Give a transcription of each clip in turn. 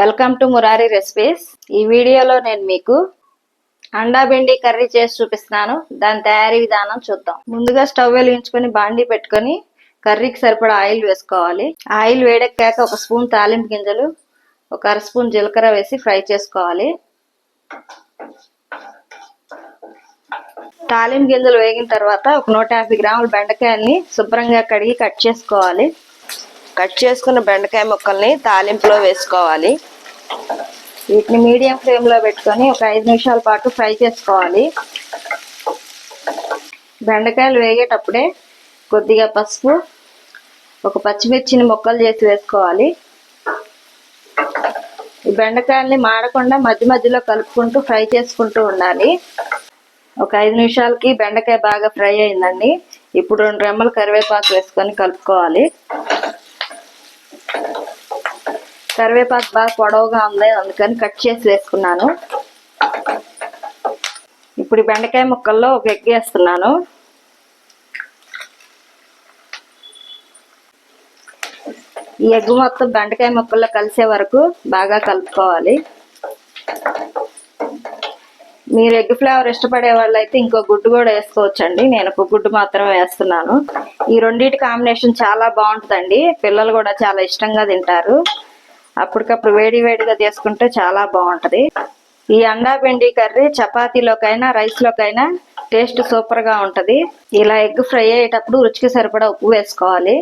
Welcome to Murari recipes. ఈ వీడియోలో నేను మీకు అండా బెండి కర్రీ చేసి చూపిస్తున్నాను. దాని తయారీ విధానం చూద్దాం. ముందుగా స్టవ్ వెలిగించుకొని బాండీ పెట్టుకొని కర్రీకి సరిపడా ఆయిల్ వేసుకోవాలి. ఆయిల్ వేడెక్కాక ఒక స్పూన్ తాలింపు గింజలు ఒక అర స్పూన్ జీలకర్ర వేసి ఫ్రై చేసుకోవాలి. తాలింపు గింజలు వేగిన తర్వాత ఒక నూట యాభై గ్రాముల బెండకాయల్ని శుభ్రంగా కడిగి కట్ చేసుకోవాలి. కట్ చేసుకున్న బెండకాయ ముక్కల్ని తాలింపులో వేసుకోవాలి. వీటిని మీడియం ఫ్లేమ్లో పెట్టుకొని ఒక ఐదు నిమిషాల పాటు ఫ్రై చేసుకోవాలి. బెండకాయలు వేగేటప్పుడే కొద్దిగా పసుపు ఒక పచ్చిమిర్చిని ముక్కలు చేసి వేసుకోవాలి. ఈ బెండకాయల్ని మాడకుండా మధ్య మధ్యలో కలుపుకుంటూ ఫ్రై చేసుకుంటూ ఉండాలి. ఒక ఐదు నిమిషాలకి బెండకాయ బాగా ఫ్రై అయిందండి. ఇప్పుడు రెండు రెమ్మలు కరివేపాకు వేసుకొని కలుపుకోవాలి. కరివేపాకు బాగా పొడవుగా ఉంది అందుకని కట్ చేసి వేసుకున్నాను. ఇప్పుడు బెండకాయ ముక్కల్లో ఒక ఎగ్ వేస్తున్నాను. ఈ ఎగ్ మొత్తం బెండకాయ ముక్కల్లో కలిసే వరకు బాగా కలుపుకోవాలి. మీరు ఎగ్ ఫ్లేవర్ ఇష్టపడే వాళ్ళు అయితే ఇంకో గుడ్డు కూడా వేసుకోవచ్చండి. నేను ఒక గుడ్డు మాత్రమే వేస్తున్నాను. ఈ రెండింటి కాంబినేషన్ చాలా బాగుంటుందండి. పిల్లలు కూడా చాలా ఇష్టంగా తింటారు. అప్పటికప్పుడు వేడి వేడిగా చేసుకుంటే చాలా బాగుంటుంది. ఈ అండా పిండి కర్రీ చపాతీలోకైనా రైస్లోకైనా టేస్ట్ సూపర్గా ఉంటుంది. ఇలా ఎగ్ ఫ్రై అయ్యేటప్పుడు రుచికి సరిపడా ఉప్పు వేసుకోవాలి.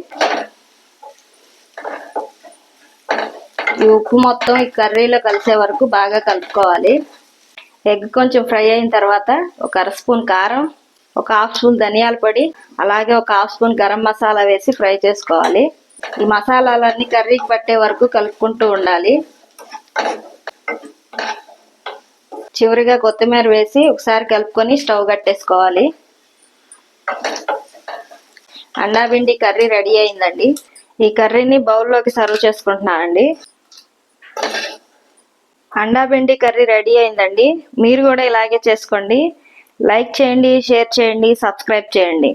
ఈ ఉప్పు మొత్తం ఈ కర్రీలో కలిసే వరకు బాగా కలుపుకోవాలి. ఎగ్ కొంచెం ఫ్రై అయిన తర్వాత ఒక అర స్పూన్ కారం ఒక హాఫ్ స్పూన్ ధనియాల పొడి అలాగే ఒక హాఫ్ స్పూన్ గరం మసాలా వేసి ఫ్రై చేసుకోవాలి. ఈ మసాలాలన్నీ కర్రీకి పట్టే వరకు కలుపుకుంటూ ఉండాలి. చివరిగా కొత్తిమీర వేసి ఒకసారి కలుపుకొని స్టవ్ కట్టేసుకోవాలి. అండాబిండి కర్రీ రెడీ అయిందండి. ఈ కర్రీని బౌల్లోకి సర్వ్ చేసుకుంటున్నానండి అండాబిండి కర్రీ రెడీ అయిందండి. మీరు కూడా ఇలాగే చేసుకోండి. లైక్ చేయండి షేర్ చేయండి సబ్స్క్రైబ్ చేయండి.